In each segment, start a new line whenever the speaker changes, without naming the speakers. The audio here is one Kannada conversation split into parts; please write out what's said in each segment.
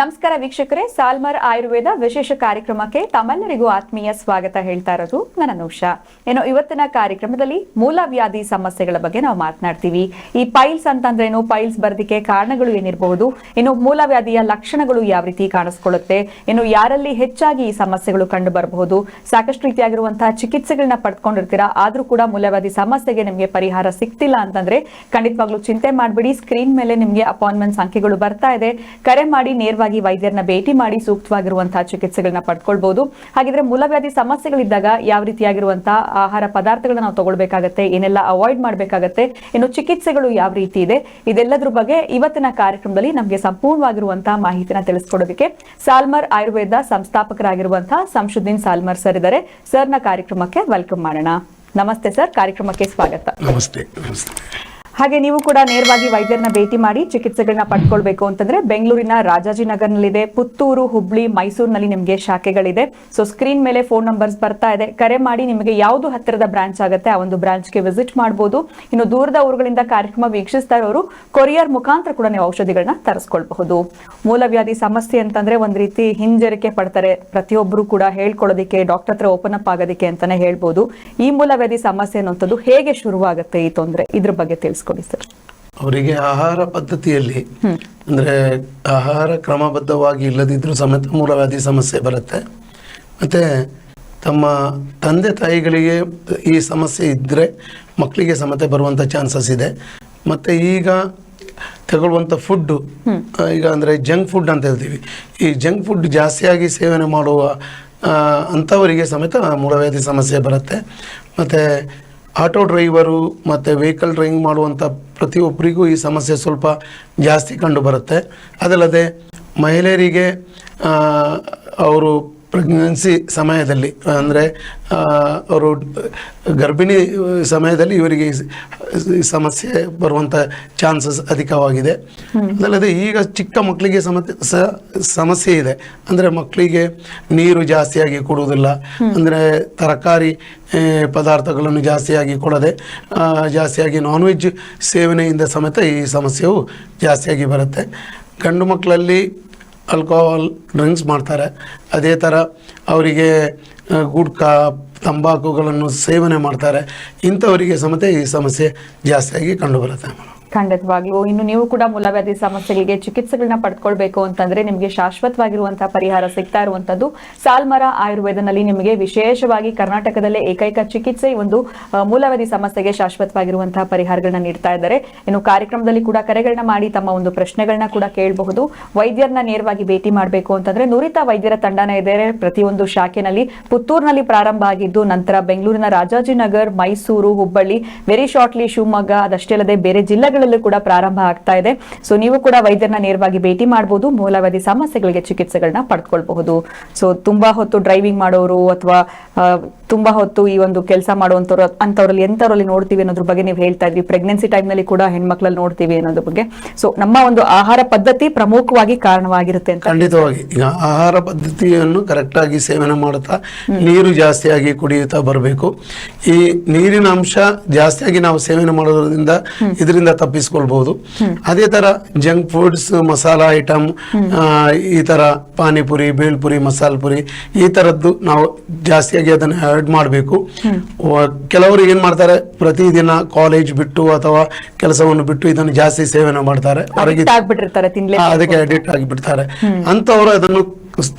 ನಮಸ್ಕಾರ ವೀಕ್ಷಕರೇ, ಸಾಲ್ಮರ್ ಆಯುರ್ವೇದ ವಿಶೇಷ ಕಾರ್ಯಕ್ರಮಕ್ಕೆ ತಮ್ಮೆಲ್ಲರಿಗೂ ಆತ್ಮೀಯ ಸ್ವಾಗತ ಹೇಳ್ತಾ ಇರೋದು ನನ್ನ ನೂಷಾ ಏನೋ ಇವತ್ತಿನ ಕಾರ್ಯಕ್ರಮದಲ್ಲಿ ಮೂಲವ್ಯಾಧಿ ಸಮಸ್ಯೆಗಳ ಬಗ್ಗೆ ನಾವು ಮಾತನಾಡ್ತೀವಿ. ಈ ಪೈಲ್ಸ್ ಅಂತಂದ್ರೇನು ಪೈಲ್ಸ್ ಬರ್ದಿಕ್ಕೆ ಕಾರಣಗಳು ಏನಿರಬಹುದು? ಇನ್ನು ಮೂಲವ್ಯಾಧಿಯ ಲಕ್ಷಣಗಳು ಯಾವ ರೀತಿ ಕಾಣಿಸ್ಕೊಳ್ಳುತ್ತೆ? ಇನ್ನು ಯಾರಲ್ಲಿ ಹೆಚ್ಚಾಗಿ ಈ ಸಮಸ್ಯೆಗಳು ಕಂಡು ಬರಬಹುದು? ಸಾಕಷ್ಟು ರೀತಿಯಾಗಿರುವಂತಹ ಚಿಕಿತ್ಸೆಗಳನ್ನ ಪಡ್ಕೊಂಡಿರ್ತೀರಾ? ಆದ್ರೂ ಕೂಡ ಮೂಲವ್ಯಾಧಿ ಸಮಸ್ಯೆಗೆ ನಿಮಗೆ ಪರಿಹಾರ ಸಿಗ್ತಿಲ್ಲ ಅಂತಂದ್ರೆ ಖಂಡಿತವಾಗ್ಲೂ ಚಿಂತೆ ಮಾಡಬೇಡಿ. ಸ್ಕ್ರೀನ್ ಮೇಲೆ ನಿಮಗೆ ಅಪಾಯಿಂಟ್ಮೆಂಟ್ ಸಂಖ್ಯೆಗಳು ಬರ್ತಾ ಇದೆ. ಕರೆ ಮಾಡಿ ನೇರವಾಗಿ ವೈದ್ಯರನ್ನ ಭೇಟಿ ಮಾಡಿ ಸೂಕ್ತವಾಗಿರುವಂತಹ ಚಿಕಿತ್ಸೆಗಳನ್ನ ಪಡ್ಕೊಳ್ಬಹುದು ಹಾಗಿದ್ರೆ ಮೂಲವ್ಯಾಧಿ ಸಮಸ್ಯೆಗಳಿದ್ದಾಗ ಯಾವ ರೀತಿಯಾಗಿರುವಂತಹ ಆಹಾರ ಪದಾರ್ಥಗಳನ್ನ ನಾವು ತಗೊಳ್ಬೇಕಾಗತ್ತೆ, ಏನೆಲ್ಲ ಅವಾಯ್ಡ್ ಮಾಡಬೇಕಾಗತ್ತೆ, ಇನ್ನು ಚಿಕಿತ್ಸೆಗಳು ಯಾವ ರೀತಿ ಇದೆ, ಇದೆಲ್ಲದ್ರ ಬಗ್ಗೆ ಇವತ್ತಿನ ಕಾರ್ಯಕ್ರಮದಲ್ಲಿ ನಮಗೆ ಸಂಪೂರ್ಣವಾಗಿರುವಂತಹ ಮಾಹಿತಿನ ತಿಳಿಸ್ಕೊಡೋದಕ್ಕೆ ಸಾಲ್ಮರ್ ಆಯುರ್ವೇದ ಸಂಸ್ಥಾಪಕರಾಗಿರುವಂತಹ ಸಂಶುದ್ದೀನ್ ಸಾಲ್ಮರ್ ಸರ್ ಇದ್ದಾರೆ. ಸರ್ನ ಕಾರ್ಯಕ್ರಮಕ್ಕೆ ವೆಲ್ಕಮ್ ಮಾಡೋಣ. ನಮಸ್ತೆ ಸರ್, ಕಾರ್ಯಕ್ರಮಕ್ಕೆ ಸ್ವಾಗತ.
ನಮಸ್ತೆ ನಮಸ್ತೆ.
ಹಾಗೆ ನೀವು ಕೂಡ ನೇರವಾಗಿ ವೈದ್ಯರನ್ನ ಭೇಟಿ ಮಾಡಿ ಚಿಕಿತ್ಸೆಗಳನ್ನ ಪಡ್ಕೊಳ್ಬೇಕು ಅಂತಂದ್ರೆ ಬೆಂಗಳೂರಿನ ರಾಜಾಜಿನಗರ್ನಲ್ಲಿದೆ. ಪುತ್ತೂರು, ಹುಬ್ಳಿ, ಮೈಸೂರಿನಲ್ಲಿ ನಿಮಗೆ ಶಾಖೆಗಳಿದೆ. ಸೊ ಸ್ಕ್ರೀನ್ ಮೇಲೆ ಫೋನ್ ನಂಬರ್ಸ್ ಬರ್ತಾ ಇದೆ. ಕರೆ ಮಾಡಿ ನಿಮಗೆ ಯಾವುದು ಹತ್ತಿರದ ಬ್ರಾಂಚ್ ಆಗುತ್ತೆ ಆ ಒಂದು ಬ್ರಾಂಚ್ಗೆ ವಿಸಿಟ್ ಮಾಡಬಹುದು ಇನ್ನು ದೂರದ ಊರುಗಳಿಂದ ಕಾರ್ಯಕ್ರಮ ವೀಕ್ಷಿಸ್ತಾ ಇರೋರು ಕೊರಿಯರ್ ಮುಖಾಂತರ ಕೂಡ ನೀವು ಔಷಧಿಗಳನ್ನ ತರಿಸ್ಕೊಳ್ಬಹುದು. ಮೂಲವ್ಯಾಧಿ ಸಮಸ್ಯೆ ಅಂತಂದ್ರೆ ಒಂದ್ ರೀತಿ ಹಿಂಜರಿಕೆ ಪಡ್ತಾರೆ. ಪ್ರತಿಯೊಬ್ಬರು ಕೂಡ ಹೇಳ್ಕೊಳ್ಳೋದಿಕ್ಕೆ ಡಾಕ್ಟರ್ ಹತ್ರ ಓಪನ್ ಅಪ್ ಆಗೋದಿಕ್ಕೆ ಅಂತಾನೆ ಹೇಳ್ಬೋದು. ಈ ಮೂಲವ್ಯಾಧಿ ಸಮಸ್ಯೆ ಅನ್ನುವಂಥದ್ದು ಹೇಗೆ ಶುರುವಾಗುತ್ತೆ ಈ ತೊಂದರೆ? ಇದ್ರ ಬಗ್ಗೆ ತಿಳಿಸ್ಕೊಡಿ ಸರ್
ಅವರಿಗೆ ಆಹಾರ ಪದ್ಧತಿಯಲ್ಲಿ ಅಂದ್ರೆ ಆಹಾರ ಕ್ರಮಬದ್ಧವಾಗಿ ಇಲ್ಲದಿದ್ರೂ ಸಮೇತ ಮೂಲವ್ಯಾಧಿ ಸಮಸ್ಯೆ ಬರುತ್ತೆ. ಮತ್ತೆ ತಮ್ಮ ತಂದೆ ತಾಯಿಗಳಿಗೆ ಈ ಸಮಸ್ಯೆ ಇದ್ದರೆ ಮಕ್ಕಳಿಗೆ ಸಮೇತ ಬರುವಂಥ ಚಾನ್ಸಸ್ ಇದೆ. ಮತ್ತು ಈಗ ತಗೊಳ್ಳುವಂಥ ಫುಡ್ಡು ಈಗ ಅಂದರೆ ಜಂಕ್ ಫುಡ್ ಅಂತ ಹೇಳ್ತೀವಿ. ಈ ಜಂಕ್ ಫುಡ್ ಜಾಸ್ತಿಯಾಗಿ ಸೇವನೆ ಮಾಡುವ ಅಂಥವರಿಗೆ ಸಮೇತ ಮೂಲವ್ಯಾಧಿ ಸಮಸ್ಯೆ ಬರುತ್ತೆ. ಮತ್ತು ಆಟೋ ಡ್ರೈವರು ಮತ್ತು ವೆಹಿಕಲ್ ಡ್ರೈವಿಂಗ್ ಮಾಡುವಂಥ ಪ್ರತಿಯೊಬ್ಬರಿಗೂ ಈ ಸಮಸ್ಯೆ ಸ್ವಲ್ಪ ಜಾಸ್ತಿ ಕಂಡು ಬರುತ್ತೆ. ಅದಲ್ಲದೆ ಮಹಿಳೆಯರಿಗೆ ಅವರು ಪ್ರೆಗ್ನೆನ್ಸಿ ಸಮಯದಲ್ಲಿ ಅಂದರೆ ಅವರು ಗರ್ಭಿಣಿ ಸಮಯದಲ್ಲಿ ಇವರಿಗೆ ಸಮಸ್ಯೆ ಬರುವಂಥ ಚಾನ್ಸಸ್ ಅಧಿಕವಾಗಿದೆ. ಅದಲ್ಲದೆ ಈಗ ಚಿಕ್ಕ ಮಕ್ಕಳಿಗೆ ಸಮಸ್ಯೆ ಇದೆ. ಅಂದರೆ ಮಕ್ಕಳಿಗೆ ನೀರು ಜಾಸ್ತಿಯಾಗಿ ಕೊಡುವುದಿಲ್ಲ. ಅಂದರೆ ತರಕಾರಿ ಪದಾರ್ಥಗಳನ್ನು ಜಾಸ್ತಿಯಾಗಿ ಕೊಡದೆ ಜಾಸ್ತಿಯಾಗಿ ನಾನ್ ವೆಜ್ ಸೇವನೆಯಿಂದ ಸಮೇತ ಈ ಸಮಸ್ಯೆಯು ಜಾಸ್ತಿಯಾಗಿ ಬರುತ್ತೆ. ಗಂಡು ಮಕ್ಕಳಲ್ಲಿ ಆಲ್ಕೋಹಾಲ್ ಡ್ರಿಂಕ್ಸ್ ಮಾಡ್ತಾರೆ. ಅದೇ ಥರ ಅವರಿಗೆ ಗುಡ್ಕಾ, ತಂಬಾಕುಗಳನ್ನು ಸೇವನೆ ಮಾಡ್ತಾರೆ. ಇಂಥವರಿಗೆ ಸಮೇತ ಈ ಸಮಸ್ಯೆ ಜಾಸ್ತಿಯಾಗಿ ಕಂಡುಬರುತ್ತೆ.
ಖಂಡಿತವಾಗ್ಲೂ ಇನ್ನು ನೀವು ಕೂಡ ಮೂಲವ್ಯಾಧಿ ಸಮಸ್ಯೆಗಳಿಗೆ ಚಿಕಿತ್ಸೆಗಳನ್ನ ಪಡ್ಕೊಳ್ಬೇಕು ಅಂತಂದ್ರೆ ನಿಮಗೆ ಶಾಶ್ವತವಾಗಿರುವಂತಹ ಪರಿಹಾರ ಸಿಗ್ತಾ ಇರುವಂತದ್ದು. ಸಾಲ್ಮರ ಆಯುರ್ವೇದನಲ್ಲಿ ನಿಮಗೆ ವಿಶೇಷವಾಗಿ ಕರ್ನಾಟಕದಲ್ಲೇ ಏಕೈಕ ಚಿಕಿತ್ಸೆ ಒಂದು ಮೂಲವ್ಯಾಧಿ ಸಮಸ್ಯೆಗೆ ಶಾಶ್ವತವಾಗಿರುವಂತಹ ಪರಿಹಾರಗಳನ್ನ ನೀಡ್ತಾ ಇದ್ದಾರೆ. ಇನ್ನು ಕಾರ್ಯಕ್ರಮದಲ್ಲಿ ಕೂಡ ಕರೆಗಳನ್ನ ಮಾಡಿ ತಮ್ಮ ಒಂದು ಪ್ರಶ್ನೆಗಳನ್ನ ಕೂಡ ಕೇಳಬಹುದು. ವೈದ್ಯರನ್ನ ನೇರವಾಗಿ ಭೇಟಿ ಮಾಡಬೇಕು ಅಂತಂದ್ರೆ ನುರಿತ ವೈದ್ಯರ ತಂಡನ ಇದೆ ಪ್ರತಿಯೊಂದು ಶಾಖೆನಲ್ಲಿ ಪುತ್ತೂರಿನಲ್ಲಿ ಪ್ರಾರಂಭ ಆಗಿದ್ದು, ನಂತರ ಬೆಂಗಳೂರಿನ ರಾಜಾಜಿನಗರ್, ಮೈಸೂರು, ಹುಬ್ಬಳ್ಳಿ, ವೆರಿ ಶಾರ್ಟ್ಲಿ ಶಿವಮೊಗ್ಗ, ಅದಷ್ಟೇ ಅಲ್ಲದೆ ಬೇರೆ ಜಿಲ್ಲೆಗಳಲ್ಲೂ ಕೂಡ ಪ್ರಾರಂಭ ಆಗ್ತಾ ಇದೆ. ಸೊ ನೀವು ಕೂಡ ವೈದ್ಯರನ್ನ ನೇರವಾಗಿ ಭೇಟಿ ಮಾಡಬಹುದು ಮೂಲವ್ಯಾಧಿ ಸಮಸ್ಯೆಗಳಿಗೆ ಚಿಕಿತ್ಸೆಗಳನ್ನ ಪಡ್ಕೊಳ್ಬಹುದು. ಸೊ ತುಂಬಾ ಹೊತ್ತು ಡ್ರೈವಿಂಗ್ ಮಾಡೋರು ಅಥವಾ ತುಂಬಾ ಹೊತ್ತು ಈ ಒಂದು ಕೆಲಸ ಮಾಡುವಂತವ್ರು ಅಂತವ್ರಲ್ಲಿ ಎಂತವ್ರಲ್ಲಿ ನೋಡ್ತೀವಿ ಅನ್ನೋದ್ರ ಬಗ್ಗೆ ನೀವು ಹೇಳ್ತಾ ಇದ್ವಿ ಪ್ರೆಗ್ನೆನ್ಸಿ ನಲ್ಲಿ ಕೂಡ ಹೆಣ್ಮಕ್ಳಲ್ಲಿ ನೋಡ್ತೀವಿ ಅನ್ನೋದ್ರ ಬಗ್ಗೆ. ಸೊ ನಮ್ಮ ಒಂದು ಆಹಾರ ಪದ್ಧತಿ ಪ್ರಮುಖವಾಗಿ ಕಾರಣವಾಗಿರುತ್ತೆ ಅಂತ
ಖಂಡಿತವಾಗಿ. ಈಗ ಆಹಾರ ಪದ್ಧತಿಯನ್ನು ಕರೆಕ್ಟಾಗಿ ಸೇವನೆ ಮಾಡುತ್ತಾ ನೀರು ಜಾಸ್ತಿಯಾಗಿ ಕುಡಿಯುತ್ತಾ ಬರಬೇಕು. ಈ ನೀರಿನ ಅಂಶ ಜಾಸ್ತಿಯಾಗಿ ನಾವು ಸೇವನೆ ಮಾಡೋದ್ರಿಂದ ಇದರಿಂದ ತಪ್ಪಿಸ್ಕೊಳ್ಬಹುದು ಅದೇ ತರ ಜಂಕ್ ಫುಡ್ಸ್ ಮಸಾಲ ಐಟಮ್ ಈ ತರ ಪಾನಿಪುರಿ, ಬೇಲ್ಪುರಿ ಮಸಾಲ ಪುರಿ ಈ ತರದ್ದು ನಾವು ಜಾಸ್ತಿಯಾಗಿ ಅದನ್ನು ಅವಾಯ್ಡ್ ಮಾಡಬೇಕು. ಕೆಲವರು ಏನ್ ಮಾಡ್ತಾರೆ ಪ್ರತಿದಿನ ಕಾಲೇಜ್ ಬಿಟ್ಟು ಅಥವಾ ಕೆಲಸವನ್ನು ಬಿಟ್ಟು ಇದನ್ನು ಜಾಸ್ತಿ ಸೇವನೆ ಮಾಡ್ತಾರೆ. ಅದಕ್ಕೆ ಅಡಿಕ್ಟ್ ಆಗಿಬಿಡ್ತಾರೆ. ಅಂತವರು ಅದನ್ನು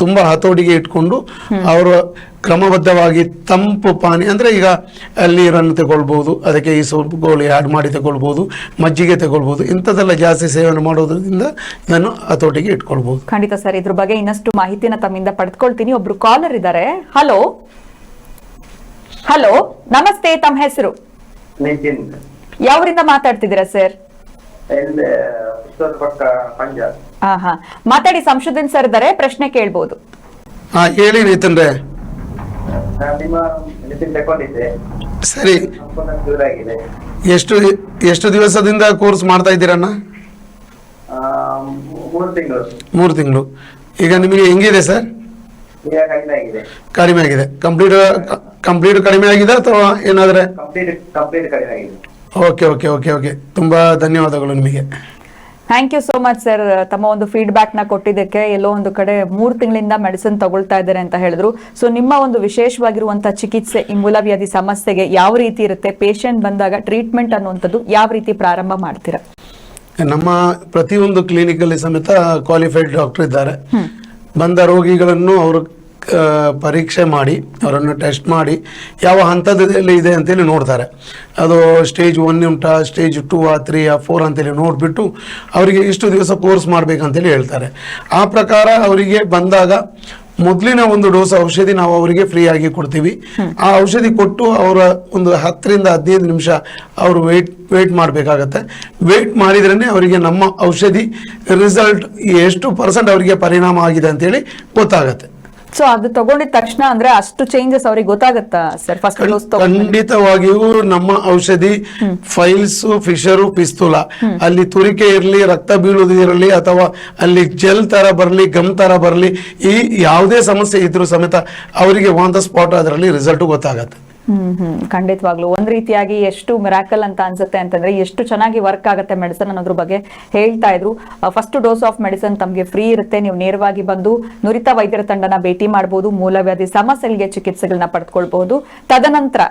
ತುಂಬಾ ಹತೋಟಿಗೆ ಇಟ್ಕೊಂಡು ಅವರು ಕ್ರಮಬದ್ಧವಾಗಿ ತಂಪು ಪಾನಿ ಅಂದ್ರೆ ಈಗ ನೀರನ್ನು ತಗೊಳ್ಬಹುದು ಅದಕ್ಕೆ ಈ ಸೊಪ್ಪು ಗೋಳಿ ಆಡ್ ಮಾಡಿ ತಗೊಳ್ಬಹುದು ಮಜ್ಜಿಗೆ ತಗೊಳ್ಬಹುದು ಇಂಥದ್ದೆಲ್ಲ ಜಾಸ್ತಿ ಸೇವನೆ ಮಾಡೋದ್ರಿಂದ ಇದನ್ನು ಹತೋಟಿಗೆ ಇಟ್ಕೊಳ್ಬಹುದು
ಖಂಡಿತ ಸರ್ ಇದ್ರ ಬಗ್ಗೆ ಇನ್ನಷ್ಟು ಮಾಹಿತಿನ ತಮ್ಮಿಂದ ಪಡೆದುಕೊಳ್ತೀನಿ. ಒಬ್ರು ಕಾಲರ್ ಇದ್ದಾರೆ. ಹಲೋ ಹಲೋ ನಮಸ್ತೆ ತಮ್ಮ ಹೆಸರು?
ನಿತಿನ್
ಯಾವರಿಂದ ಮಾತಾಡ್ತಿದ್ದೀರಾ ಸರ್?
ಇಲ್ಲಿ ಪಕ್ಕ ಪಂಜಾಬ್.
ಹಾ ಹಾ. ಮಾತಾಡಿ ಸಂಶೋಧನ್ ಸರ್ ಇದ್ದಾರೆ ಪ್ರಶ್ನೆ ಕೇಳ್ಬೋದು.
ಹಾ ಹೇಳಿ ನಿತಿನ್ರೆ
ನಾನು ನಿಮ್ಮ ಮೆಡಿಸಿನ್ ತಗೊಂಡಿದ್ದೆ.
ಸರಿ.
ಸಂಪೂರ್ಣ ದೂರ ಆಗಿದೆ.
ಎಷ್ಟು ಎಷ್ಟು ದಿವಸದಿಂದ ಕೋರ್ಸ್ ಮಾಡ್ತಾ ಇದ್ದೀರಣ್ಣ
ಆ, ಮೂರು ತಿಂಗಳು.
ಮೂರು ತಿಂಗಳು. ಈಗ ನಿಮಗೆ ಹೆಂಗಿದೆ ಸರ್?
ಕಡಿಮೆ ಆಗಿದೆ.
ಕಂಪ್ಲೀಟ್ ಕಂಪ್ಲೀಟ್ ಕಡಿಮೆ ಆಗಿದೆ ಅಥವಾ ಏನಾದ್ರೆ? ಓಕೆ ಓಕೆ ಓಕೆ ಓಕೆ ತುಂಬಾ ಧನ್ಯವಾದಗಳು ನಿಮಗೆ.
Thank you so much sir ತಮ್ಮ ಒಂದು ಫೀಡ್ಬ್ಯಾಕ್ನ ಕೊಟ್ಟಿದ್ದಕ್ಕೆ ಎಲ್ಲೋ ಒಂದು ಕಡೆ ಮೂರು ತಿಂಗಳಿಂದ ಮೆಡಿಸಿನ್ ತಗೊಳ್ತಾ ಇದ್ದಾರೆ ಅಂತ ಹೇಳಿದ್ರು. ಸೊ ನಿಮ್ಮ ಒಂದು ವಿಶೇಷವಾಗಿರುವಂತಹ ಚಿಕಿತ್ಸೆ ಈ ಮೂಲವ್ಯಾಧಿ ಸಮಸ್ಯೆಗೆ ಯಾವ ರೀತಿ ಇರುತ್ತೆ? ಪೇಷಂಟ್ ಬಂದಾಗ ಟ್ರೀಟ್ಮೆಂಟ್ ಅನ್ನುವಂಥದ್ದು ಯಾವ ರೀತಿ ಪ್ರಾರಂಭ ಮಾಡ್ತೀರಾ?
ನಮ್ಮ ಪ್ರತಿಯೊಂದು ಕ್ಲಿನಿಕಲ್ಲಿ ಸಮೇತ ಕ್ವಾಲಿಫೈಡ್ ಡಾಕ್ಟರ್ ಇದ್ದಾರೆ. ಬಂದ ರೋಗಿಗಳನ್ನು ಅವರು ಪರೀಕ್ಷೆ ಮಾಡಿ, ಅವರನ್ನು ಟೆಸ್ಟ್ ಮಾಡಿ ಯಾವ ಹಂತದಲ್ಲಿ ಇದೆ ಅಂತೇಳಿ ನೋಡ್ತಾರೆ. ಅದು ಸ್ಟೇಜ್ ಒನ್ ಉಂಟ, ಸ್ಟೇಜ್ ಟೂ ಆ, ತ್ರೀ ಆ, ಫೋರ್ ಅಂತೇಳಿ ನೋಡಿಬಿಟ್ಟು ಅವರಿಗೆ ಇಷ್ಟು ದಿವಸ ಕೋರ್ಸ್ ಮಾಡಬೇಕಂತೇಳಿ ಹೇಳ್ತಾರೆ. ಆ ಪ್ರಕಾರ ಅವರಿಗೆ ಬಂದಾಗ ಮೊದಲಿನ ಒಂದು ಡೋಸ್ ಔಷಧಿ ನಾವು ಅವರಿಗೆ ಫ್ರೀ ಆಗಿ ಕೊಡ್ತೀವಿ. ಆ ಔಷಧಿ ಕೊಟ್ಟು ಅವರ ಒಂದು ಹತ್ತರಿಂದ ಹದಿನೈದು ನಿಮಿಷ ಅವರು ವೆಯ್ಟ್ ವೆಯ್ಟ್ ಮಾಡಬೇಕಾಗತ್ತೆ. ವೆಯ್ಟ್ ಮಾಡಿದ್ರೇ ಅವರಿಗೆ ನಮ್ಮ ಔಷಧಿ ರಿಸಲ್ಟ್ ಎಷ್ಟು ಪರ್ಸೆಂಟ್ ಅವರಿಗೆ ಪರಿಣಾಮ ಆಗಿದೆ ಅಂತೇಳಿ ಗೊತ್ತಾಗತ್ತೆ.
ಸೊ ಅದು ತಗೊಂಡಿದ ತಕ್ಷಣ ಅಂದ್ರೆ ಅಷ್ಟು ಚೇಂಜಸ್ ಅವ್ರಿಗೆ ಗೊತ್ತಾಗತ್ತಾ ಸರ್ ಫಸ್ಟ್ ಡೋಸ್
ಖಂಡಿತವಾಗಿಯೂ ನಮ್ಮ ಔಷಧಿ ಫೈಲ್ಸ್ ಫಿಶರು ಪಿಸ್ತೂಲ. ಅಲ್ಲಿ ತುರಿಕೆ ಇರಲಿ ರಕ್ತ ಬೀಳುವುದಿರಲಿ ಅಥವಾ ಅಲ್ಲಿ ಜೆಲ್ ತರ ಬರಲಿ ಗಮ್ ತರ ಬರಲಿ ಈ ಯಾವುದೇ ಸಮಸ್ಯೆ ಇದ್ರೂ ಸಮೇತ ಅವರಿಗೆ ಆನ್ ದ ಸ್ಪಾಟ್ ಅದರಲ್ಲಿ ರಿಸಲ್ಟ್ ಗೊತ್ತಾಗತ್ತೆ.
ಹ್ಮ್ ಹ್ಮ್. ಖಂಡಿತವಾಗ್ಲು. ಒಂದ್ ರೀತಿಯಾಗಿ ಎಷ್ಟು ಮಿರಾಕಲ್ ಅಂತ ಅನ್ಸುತ್ತೆ ಅಂತಂದ್ರೆ ಎಷ್ಟು ಚೆನ್ನಾಗಿ ವರ್ಕ್ ಆಗುತ್ತೆ ಮೆಡಿಸನ್ ಅನ್ನೋದ್ರ ಬಗ್ಗೆ ಹೇಳ್ತಾ ಇದ್ರು. ಫಸ್ಟ್ ಡೋಸ್ ಆಫ್ ಮೆಡಿಸನ್ ತಮ್ಗೆ ಫ್ರೀ ಇರುತ್ತೆ. ನೀವು ನೇರವಾಗಿ ಬಂದು ನುರಿತ ವೈದ್ಯರ ತಂಡನ ಭೇಟಿ ಮಾಡಬಹುದು ಮೂಲವ್ಯಾಧಿ ಸಮಸ್ಯೆಗೆ ಚಿಕಿತ್ಸೆಗಳನ್ನ ಪಡೆದುಕೊಳ್ಬಹುದು ತದನಂತರ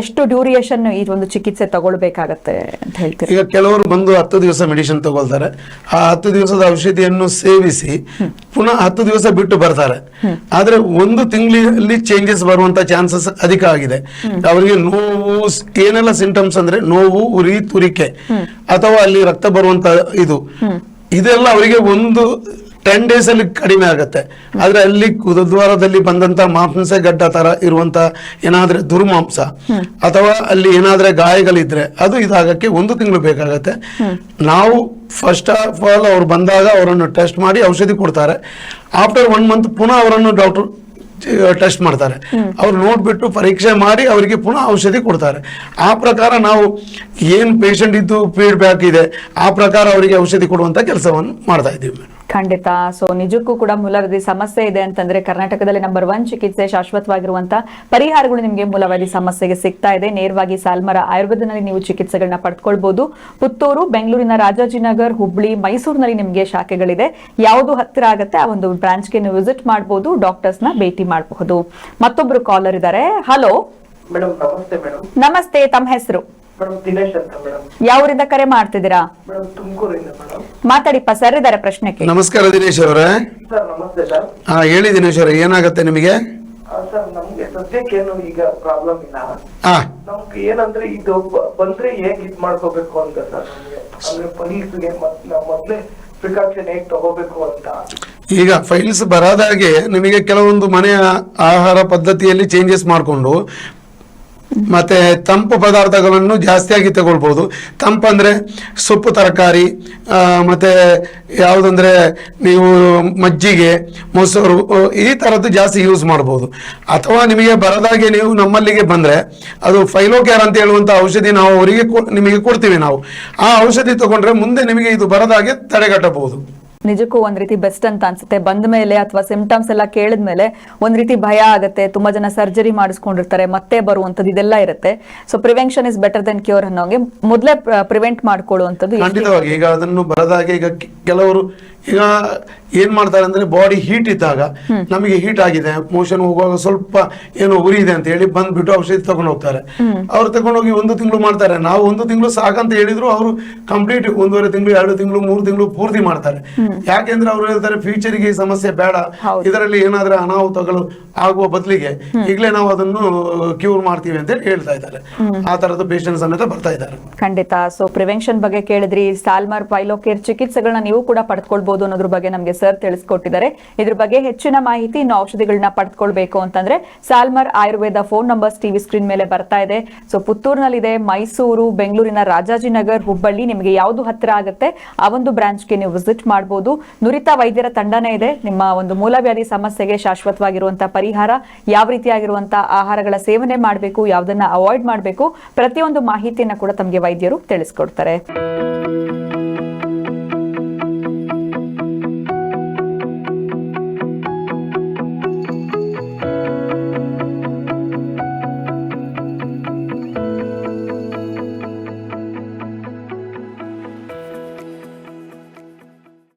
ಎಷ್ಟು ಡ್ಯೂರಿಯೇಷನ್ ಈ ಒಂದು ಚಿಕಿತ್ಸೆ ತಗೊಳ್ಬೇಕಾಗತ್ತೆ ಅಂತ ಹೇಳ್ತೀರಿ?
ಈಗ ಕೆಲವರು ಬಂದು ಹತ್ತು ದಿವಸ ಮೆಡಿಸಿನ್ ತಗೊಳ್ತಾರೆ. ಆ ಹತ್ತು ದಿವಸದ ಔಷಧಿಯನ್ನು ಸೇವಿಸಿ ಪುನಃ ಹತ್ತು ದಿವಸ ಬಿಟ್ಟು ಬರ್ತಾರೆ. ಆದ್ರೆ ಒಂದು ತಿಂಗಳಲ್ಲಿ ಚೇಂಜಸ್ ಬರುವಂತ ಚಾನ್ಸಸ್ ಅಧಿಕ ಆಗಿದೆ. ಅವರಿಗೆ ನೋವು ಏನೆಲ್ಲ ಸಿಂಟಮ್ಸ್ ಅಂದ್ರೆ ನೋವು ಉರಿ ತುರಿಕೆ ಅಥವಾ ಅಲ್ಲಿ ರಕ್ತ ಬರುವಂತ ಇದು. ಇದೆಲ್ಲ ಅವರಿಗೆ ಒಂದು ಟೆನ್ ಡೇಸ್ ಅಲ್ಲಿ ಕಡಿಮೆ ಆಗುತ್ತೆ. ಆದ್ರೆ ಅಲ್ಲಿ ಕುದ್ವಾರದಲ್ಲಿ ಬಂದಂತ ಮಾಂಸ ಗಡ್ಡ ತರ ಇರುವಂತ ಏನಾದ್ರೆ ದುರ್ಮಾಂಸ ಅಥವಾ ಅಲ್ಲಿ ಏನಾದ್ರೆ ಗಾಯಗಳಿದ್ರೆ ಅದು ಇದಾಗಕ್ಕೆ ಒಂದು ತಿಂಗಳು ಬೇಕಾಗತ್ತೆ. ನಾವು ಫಸ್ಟ್ ಆಫ್ ಆಲ್ ಅವ್ರು ಬಂದಾಗ ಅವರನ್ನು ಟೆಸ್ಟ್ ಮಾಡಿ ಔಷಧಿ ಕೊಡ್ತಾರೆ. ಆಫ್ಟರ್ ಒನ್ ಮಂತ್ ಪುನಃ ಅವರನ್ನು ಡಾಕ್ಟರ್ ಟೆಸ್ಟ್ ಮಾಡ್ತಾರೆ. ಅವ್ರು ನೋಡ್ಬಿಟ್ಟು ಪರೀಕ್ಷೆ ಮಾಡಿ ಅವರಿಗೆ ಪುನಃ ಔಷಧಿ ಕೊಡ್ತಾರೆ. ಆ ಪ್ರಕಾರ ನಾವು ಏನ್ ಪೇಷಂಟ್ ಇದ್ದು ಫೀಡ್ಬ್ಯಾಕ್ ಇದೆ, ಆ ಪ್ರಕಾರ ಅವರಿಗೆ ಔಷಧಿ ಕೊಡುವಂತ ಕೆಲಸವನ್ನು ಮಾಡ್ತಾ ಇದ್ದೀವಿ
ಖಂಡಿತ. ಸೊ ನಿಜಕ್ಕೂ ಕೂಡ ಮೂಲವ್ಯಾಧಿ ಸಮಸ್ಯೆ ಇದೆ ಅಂತಂದ್ರೆ ಕರ್ನಾಟಕದಲ್ಲಿ ನಂಬರ್ ಒನ್ ಚಿಕಿತ್ಸೆ ಶಾಶ್ವತವಾಗಿರುವಂತ ಪರಿಹಾರಗಳು ನಿಮಗೆ ಮೂಲವ್ಯಾಧಿ ಸಮಸ್ಯೆಗೆ ಸಿಗ್ತಾ ಇದೆ. ನೇರವಾಗಿ ಸಾಲ್ಮರ ಆಯುರ್ವೇದನಲ್ಲಿ ನೀವು ಚಿಕಿತ್ಸೆಗಳನ್ನ ಪಡ್ಕೊಳ್ಬಹುದು ಪುತ್ತೂರು ಬೆಂಗಳೂರಿನ ರಾಜಾಜಿನಗರ್ ಹುಬ್ಳಿ ಮೈಸೂರಿನಲ್ಲಿ ನಿಮಗೆ ಶಾಖೆಗಳಿದೆ. ಯಾವುದು ಹತ್ತಿರ ಆಗುತ್ತೆ ಆ ಒಂದು ಬ್ರಾಂಚ್ಗೆ ನೀವು ವಿಸಿಟ್ ಮಾಡಬಹುದು ಡಾಕ್ಟರ್ಸ್ನ ಭೇಟಿ ಮಾಡಬಹುದು ಮತ್ತೊಬ್ರು ಕಾಲರ್ ಇದ್ದಾರೆ ಹಲೋ
ನಮಸ್ತೆ
ತಮ್ಮ ಹೆಸರು? ಯಾವೂರಿಂದ ಕರೆ ಮಾಡ್ತಿದ್ದೀರಾ? ಮಾತಾಡಿಪ್ಪ ಸರ್ ಇದಾರೆ ಪ್ರಶ್ನೆಗೆ.
ನಮಸ್ಕಾರ ದಿನೇಶ್ ಅವರೇ.
ಸರ್ ನಮಸ್ತೆ ಸರ್
ಹಾ ಹೇಳಿ ದಿನೇಶ್ ಅವರೇ ಏನಾಗತ್ತೆ ನಿಮಗೆ?
ಸರ್ ನಮ್ಗೆ ಸದ್ಯಕ್ಕೇನು ಈಗ ಪ್ರಾಬ್ಲಮ್ ಇಲ್ಲ.
ಹಾ.
ನಮ್ಗೆ ಏನಂದ್ರೆ ಇದು ಬಂದ್ರೆ ಹೇಗ್ ಇದ್ ಮಾಡ್ಕೋಬೇಕು ಅಂತ ಸರ್ ಅಂದ್ರೆ ಪೊಲೀಸ್ಗೆ ಮತ್ ನಾವ್ ಮೊದ್ಲೇ ಪ್ರಿಕಾಷನ್ ಹೇಗ್ ತಗೋಬೇಕು ಅಂತ.
ಈಗ ಫೈಲ್ಸ್ ಬರಾದಾಗೆ ನಿಮಗೆ ಕೆಲವೊಂದು ಮನೆಯ ಆಹಾರ ಪದ್ಧತಿಯಲ್ಲಿ ಚೇಂಜಸ್ ಮಾಡಿಕೊಂಡು ಮತ್ತೆ ತಂಪು ಪದಾರ್ಥಗಳನ್ನು ಜಾಸ್ತಿಯಾಗಿ ತಗೊಳ್ಬೋದು. ತಂಪಂದರೆ ಸೊಪ್ಪು ತರಕಾರಿ ಮತ್ತು ಯಾವುದಂದರೆ ನೀವು ಮಜ್ಜಿಗೆ, ಮೊಸರು ಈ ಥರದ್ದು ಜಾಸ್ತಿ ಯೂಸ್ ಮಾಡ್ಬೋದು. ಅಥವಾ ನಿಮಗೆ ಬರದಾಗೆ ನೀವು ನಮ್ಮಲ್ಲಿಗೆ ಬಂದರೆ ಅದು ಫೈಲೋಕ್ಯಾರ್ ಅಂತ ಹೇಳುವಂಥ ಔಷಧಿ ನಾವು ಅವರಿಗೆ ನಿಮಗೆ ಕೊಡ್ತೀವಿ ನಾವು. ಆ ಔಷಧಿ ತಗೊಂಡ್ರೆ ಮುಂದೆ ನಿಮಗೆ ಇದು ಬರದಾಗೆ ತಡೆಗಟ್ಟಬಹುದು.
ನಿಜಕ್ಕೂ ಒಂದ್ ರೀತಿ ಬೆಸ್ಟ್ ಅಂತ ಅನ್ಸುತ್ತೆ. ಬಂದ ಮೇಲೆ ಅಥವಾ ಸಿಂಪ್ಟಮ್ಸ್ ಎಲ್ಲ ಕೇಳಿದ್ಮೇಲೆ ಒಂದ್ ರೀತಿ ಭಯ ಆಗುತ್ತೆ ತುಂಬಾ ಜನ ಸರ್ಜರಿ ಮಾಡಿಸ್ಕೊಂಡಿರ್ತಾರೆ ಮತ್ತೆ ಬರುವಂತದ್ದು ಇದೆಲ್ಲ ಇರುತ್ತೆ. So prevention is better than cure ಅನ್ನೋಂಗೆ ಮೊದಲೇ ಪ್ರಿವೆಂಟ್ ಮಾಡ್ಕೊಳ್ಳುವಂಥದ್ದು
ಖಂಡಿತವಾಗಿ. ಈಗ ಅದನ್ನು ಬರದಾಗೆ ಈಗ ಕೆಲವರು ಈಗ ಏನ್ ಮಾಡ್ತಾರೆ ಅಂದ್ರೆ ಬಾಡಿ ಹೀಟ್ ಇದ್ದಾಗ ನಮಗೆ ಹೀಟ್ ಆಗಿದೆ ಮೋಷನ್ ಹೋಗುವಾಗ ಸ್ವಲ್ಪ ಏನೋ ಉರಿ ಇದೆ ಅಂತ ಹೇಳಿ ಬಂದ್ಬಿಟ್ಟು ಔಷಧಿ ತಗೊಂಡು ಹೋಗ್ತಾರೆ. ಅವ್ರು ತಗೊಂಡೋಗಿ ಒಂದು ತಿಂಗಳು ಮಾಡ್ತಾರೆ. ನಾವು ಒಂದು ತಿಂಗಳು ಸಾಕಂತ ಹೇಳಿದ್ರು ಅವರು ಕಂಪ್ಲೀಟ್ ಒಂದೂವರೆ ತಿಂಗಳು ಎರಡು ತಿಂಗಳು ಮೂರು ತಿಂಗಳು ಪೂರ್ತಿ ಮಾಡ್ತಾರೆ. ಯಾಕೆಂದ್ರೆ ಅವ್ರು ಹೇಳ್ತಾರೆ ಫ್ಯೂಚರ್ಗೆ ಈ ಸಮಸ್ಯೆ ಬೇಡ. ಇದರಲ್ಲಿ ಏನಾದ್ರೆ ಅನಾಹುತಗಳು ಆಗುವ ಬದಲಿಗೆ ಈಗಲೇ ನಾವು ಅದನ್ನು ಕ್ಯೂರ್ ಮಾಡ್ತೀವಿ ಅಂತ ಹೇಳ್ತಾ ಇದ್ದಾರೆ. ಆ ತರದ ಪೇಷಂಟ್ ಸಮೇತ ಬರ್ತಾ ಇದ್ದಾರೆ.
ಖಂಡಿತ. ಸೊ ಪ್ರಿವೆನ್ಷನ್ ಬಗ್ಗೆ ಕೇಳಿದ್ರಿ. ಸಾಲ್ಮಾರ್ ಪೈಲೋಕೇರ್ ಚಿಕಿತ್ಸೆಗಳನ್ನ ನೀವು ಕೂಡ ಪಡ್ಕೊಳ್ಬಹುದು ಅನ್ನೋದ್ರ ಬಗ್ಗೆ ನಮಗೆ ಸರ್ ತಿಳಿಸ್ಕೊಟ್ಟಿದ್ದಾರೆ. ಇದ್ರ ಬಗ್ಗೆ ಹೆಚ್ಚಿನ ಮಾಹಿತಿ ಇನ್ನು ಔಷಧಿಗಳನ್ನ ಪಡ್ಕೊಳ್ಬೇಕು ಅಂತಂದ್ರೆ Salmar Ayurveda phone numbers TV screen ಮೇಲೆ ಬರ್ತಾ ಇದೆ. ಸೊ ಪುತ್ತೂರಿನಲ್ಲಿದೆ ಮೈಸೂರು, ಬೆಂಗಳೂರಿನ ರಾಜಾಜಿನಗರ್, ಹುಬ್ಬಳ್ಳಿ ನಿಮಗೆ ಯಾವುದು ಹತ್ತಿರ ಆಗುತ್ತೆ ಆ ಒಂದು ಬ್ರಾಂಚ್ಗೆ ನೀವು ವಿಸಿಟ್ ಮಾಡಬಹುದು ನುರಿತ ವೈದ್ಯರ ತಂಡನೇ ಇದೆ. ನಿಮ್ಮ ಒಂದು ಮೂಲವ್ಯಾಧಿ ಸಮಸ್ಯೆಗೆ ಶಾಶ್ವತವಾಗಿರುವಂತಹ ಪರಿಹಾರ, ಯಾವ ರೀತಿಯಾಗಿರುವಂತಹ ಆಹಾರಗಳ ಸೇವನೆ ಮಾಡಬೇಕು, ಯಾವುದನ್ನ ಅವಾಯ್ಡ್ ಮಾಡಬೇಕು ಪ್ರತಿಯೊಂದು ಮಾಹಿತಿಯನ್ನ ಕೂಡ ತಮಗೆ ವೈದ್ಯರು ತಿಳಿಸ್ಕೊಡ್ತಾರೆ.